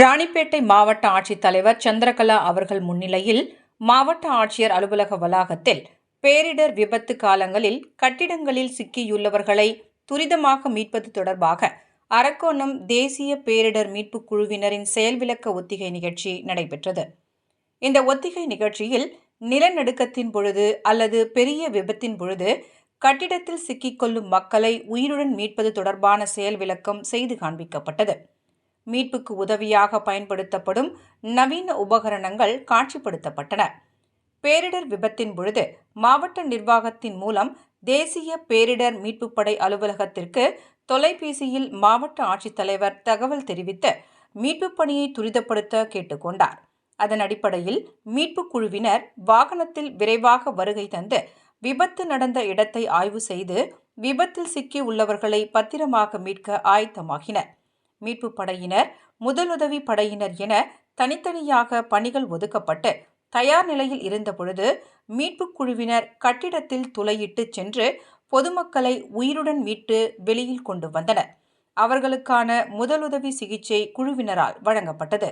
ராணிப்பேட்டை மாவட்ட ஆட்சித்தலைவர் சந்திரகலா அவர்கள் முன்னிலையில் மாவட்ட ஆட்சியர் அலுவலக வளாகத்தில் பேரிடர் விபத்து காலங்களில் கட்டிடங்களில் சிக்கியுள்ளவர்களை துரிதமாக மீட்பது தொடர்பாக அரக்கோணம் தேசிய பேரிடர் மீட்புக் குழுவினரின் செயல்விளக்க ஒத்திகை நிகழ்ச்சி நடைபெற்றது. இந்த ஒத்திகை நிகழ்ச்சியில் நிலநடுக்கத்தின் பொழுது அல்லது பெரிய விபத்தின் பொழுது கட்டிடத்தில் சிக்கிக்கொள்ளும் மக்களை உயிருடன் மீட்பது தொடர்பான செயல் விளக்கம் செய்து காண்பிக்கப்பட்டது. மீட்புக்கு உதவியாக பயன்படுத்தப்படும் நவீன உபகரணங்கள் காட்சிப்படுத்தப்பட்டன. பேரிடர் விபத்தின் பொழுது மாவட்ட நிர்வாகத்தின் மூலம் தேசிய பேரிடர் மீட்புப் படை அலுவலகத்திற்கு தொலைபேசியில் மாவட்ட ஆட்சித்தலைவர் தகவல் தெரிவித்து மீட்புப் பணியை துரிதப்படுத்த கேட்டுக்கொண்டார். அதன் அடிப்படையில் மீட்புக் குழுவினர் வாகனத்தில் விரைவாக வருகை தந்து விபத்து நடந்த இடத்தை ஆய்வு செய்து விபத்தில் சிக்கி உள்ளவர்களை பத்திரமாக மீட்க ஆயத்தமாகினர். மீட்புப் படையினர் முதலுதவி படையினர் என தனித்தனியாக பணிகள் ஒதுக்கப்பட்டு தயார் நிலையில் இருந்தபொழுது மீட்புக் குழுவினர் கட்டிடத்தில் துளையிட்டு சென்று பொதுமக்களை உயிருடன் மீட்டு வெளியில் கொண்டு வந்தனர். அவர்களுக்கான முதலுதவி சிகிச்சை குழுவினரால் வழங்கப்பட்டது.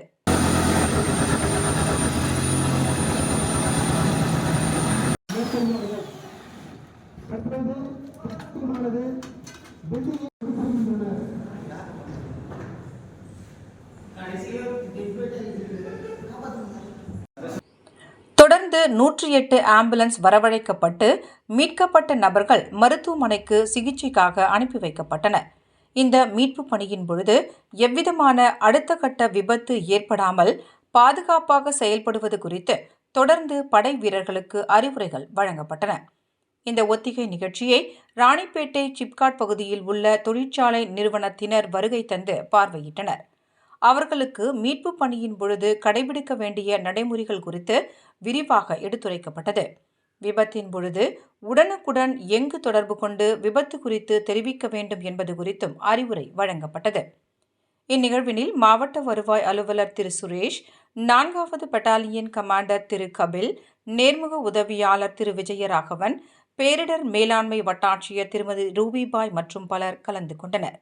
கட்டுறது தொடர்ந்து நூற்றி எட்டு ஆம்புலன்ஸ் வரவழைக்கப்பட்டு மீட்கப்பட்ட நபர்கள் மருத்துவமனைக்கு சிகிச்சைக்காக அனுப்பி வைக்கப்பட்டனர் இந்த மீட்பு பணியின் பொழுது எவ்விதமான அடுத்த கட்ட விபத்து ஏற்படாமல் பாதுகாப்பாக செயல்படுவது குறித்து தொடர்ந்து படை வீரர்களுக்கு அறிவுரைகள் வழங்கப்பட்டன. இந்த ஒத்திகை நிகழ்ச்சியை ராணிப்பேட்டை சிப்காட் பகுதியில் உள்ள தொழிற்சாலை நிறுவனத்தினர் வருகை தந்து பார்வையிட்டனர். அவர்களுக்கு மீட்பு பணியின் பொழுது கடைபிடிக்க வேண்டிய நடைமுறைகள் குறித்து விரிவாக எடுத்துரைக்கப்பட்டது. விபத்தின் பொழுது உடனுக்குடன் எங்கு தொடர்பு கொண்டு விபத்து குறித்து தெரிவிக்க வேண்டும் என்பது குறித்தும் அறிவுரை வழங்கப்பட்டது. இந்நிகழ்வினில் மாவட்ட வருவாய் அலுவலர் திரு. சுரேஷ் நான்காவது பட்டாலியன் கமாண்டர் திரு. கபில் நேர்முக உதவியாளர் திரு. விஜயராகவன் பேரிடர் மேலாண்மை வட்டாட்சியர் திருமதி ரூபிபாய் மற்றும் பலர் கலந்து கொண்டனர்.